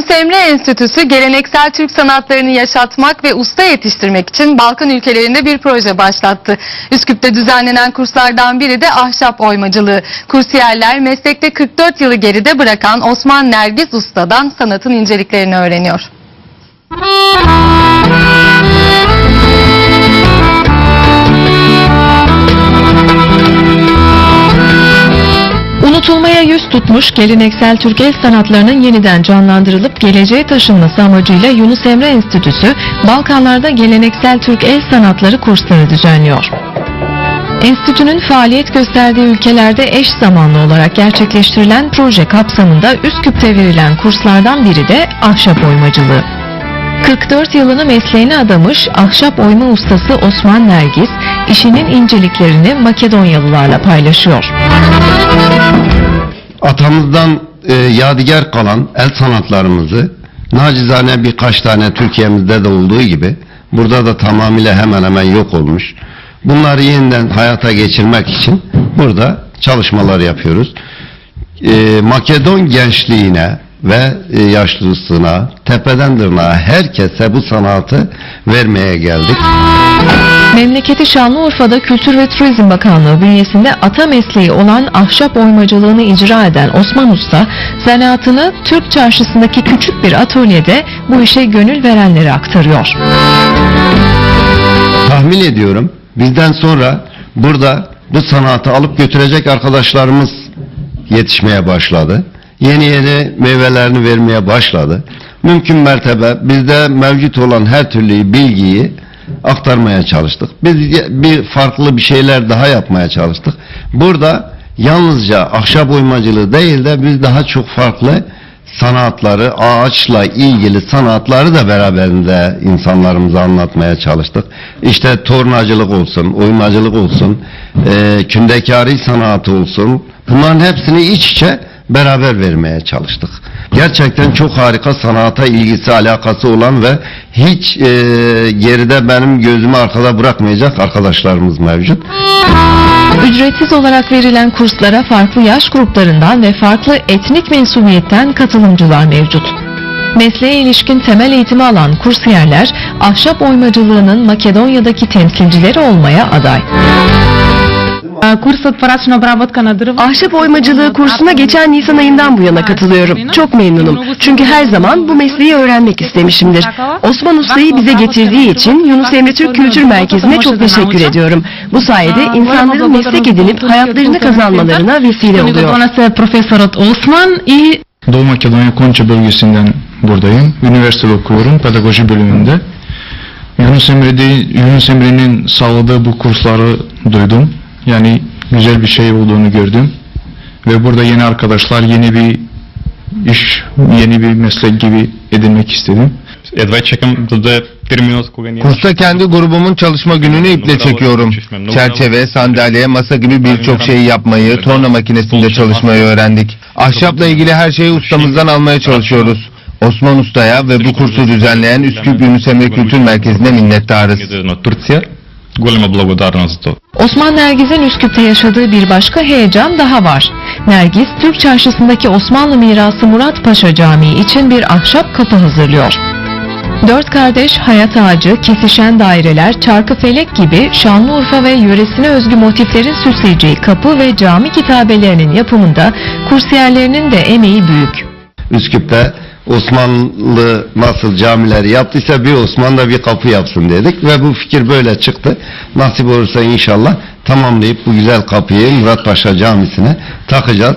Yunus Emre Enstitüsü geleneksel Türk sanatlarını yaşatmak ve usta yetiştirmek için Balkan ülkelerinde bir proje başlattı. Üsküp'te düzenlenen kurslardan biri de ahşap oymacılığı. Kursiyerler meslekte 44 yılı geride bırakan Osman Nergis Usta'dan sanatın inceliklerini öğreniyor. Tutmuş geleneksel Türk el sanatlarının yeniden canlandırılıp geleceğe taşınması amacıyla Yunus Emre Enstitüsü, Balkanlarda geleneksel Türk el sanatları kursları düzenliyor. Enstitünün faaliyet gösterdiği ülkelerde eş zamanlı olarak gerçekleştirilen proje kapsamında Üsküp'te verilen kurslardan biri de ahşap oymacılığı. 44 yılını mesleğine adamış ahşap oyma ustası Osman Nergis, işinin inceliklerini Makedonyalılarla paylaşıyor. Atamızdan e, yadigar kalan el sanatlarımızı nacizane birkaç tane Türkiye'mizde de olduğu gibi burada da tamamıyla hemen hemen yok olmuş. Bunları yeniden hayata geçirmek için burada çalışmalar yapıyoruz. E, Makedon gençliğine ve e, yaşlısına, tepeden tırnağa herkese bu sanatı vermeye geldik. Memleketi Şanlıurfa'da Kültür ve Turizm Bakanlığı bünyesinde ata mesleği olan ahşap oymacılığını icra eden Osman Usta, zanaatını Türk çarşısındaki küçük bir atölyede bu işe gönül verenlere aktarıyor. tahmin ediyorum bizden sonra burada bu sanatı alıp götürecek arkadaşlarımız yetişmeye başladı. Yeni yeni meyvelerini vermeye başladı. Mümkün mertebe bizde mevcut olan her türlü bilgiyi aktarmaya çalıştık. Biz bir farklı bir şeyler daha yapmaya çalıştık. Burada yalnızca ahşap oymacılığı değil de biz daha çok farklı sanatları, ağaçla ilgili sanatları da beraberinde insanlarımıza anlatmaya çalıştık. İşte tornacılık olsun, oymacılık olsun, e, kündekari sanatı olsun, bunların hepsini iç içe beraber vermeye çalıştık. Gerçekten çok harika sanata ilgisi, alakası olan ve hiç e, geride benim gözümü arkada bırakmayacak arkadaşlarımız mevcut. Ücretsiz olarak verilen kurslara farklı yaş gruplarından ve farklı etnik mensubiyetten katılımcılar mevcut. Mesleğe ilişkin temel eğitimi alan kursiyerler, ahşap oymacılığının Makedonya'daki temsilcileri olmaya aday. Kursът прачна обработка на дърво. Ahşap oymacılığı kursuna geçen Nisan ayından bu yana katılıyorum. Çok memnunum. Çünkü her zaman bu mesleği öğrenmek istemişimdir. Osman Usta'yı bize getirdiği için Yunus Emre Türk Kültür Merkezi'ne çok teşekkür ediyorum. Bu sayede insanların meslek edinip hayatlarını kazanmalarına vesile oluyor. Донесе професорът Осман и Doğu Makedonya Konça bölgesinden buradayım. Üniversitede okuyorum pedagoji bölümünde. Yunus Emre'de Yunus Emre'nin sağladığı bu kursları duydum. Yani güzel bir şey olduğunu gördüm. Ve burada yeni arkadaşlar, yeni bir iş, yeni bir meslek gibi edinmek istedim. Едва чекам да дойде терминът, кога ние... Kursta kendi grubumun çalışma gününü iple çekiyorum. Çerçeve, sandalye, masa gibi birçok şeyi yapmayı, torna makinesinde çalışmayı öğrendik. Ahşapla ilgili her şeyi ustamızdan almaya çalışıyoruz. Osman Usta'ya ve bu kursu düzenleyen Üsküp Yunus Emre Kültür Merkezi'ne minnettarız. на Турция. Голема благодарност за това. Osman Nergiz'in Üsküp'te yaşadığı bir başka heyecan daha var. Nergiz, Türk çarşısındaki Osmanlı mirası Murat Paşa Camii için bir ahşap kapı hazırlıyor. Dört kardeş, hayat ağacı, kesişen daireler, çarkı felek gibi Şanlıurfa ve yöresine özgü motiflerin süsleyeceği kapı ve cami kitabelerinin yapımında kursiyerlerinin de emeği büyük. Üsküp'te Osmanlı nasıl camileri yaptıysa bir Osman da bir kapı yapsın dedik ve bu fikir böyle çıktı. Nasip olursa inşallah tamamlayıp bu güzel kapıyı Murat Paşa Camisi'ne takacağız.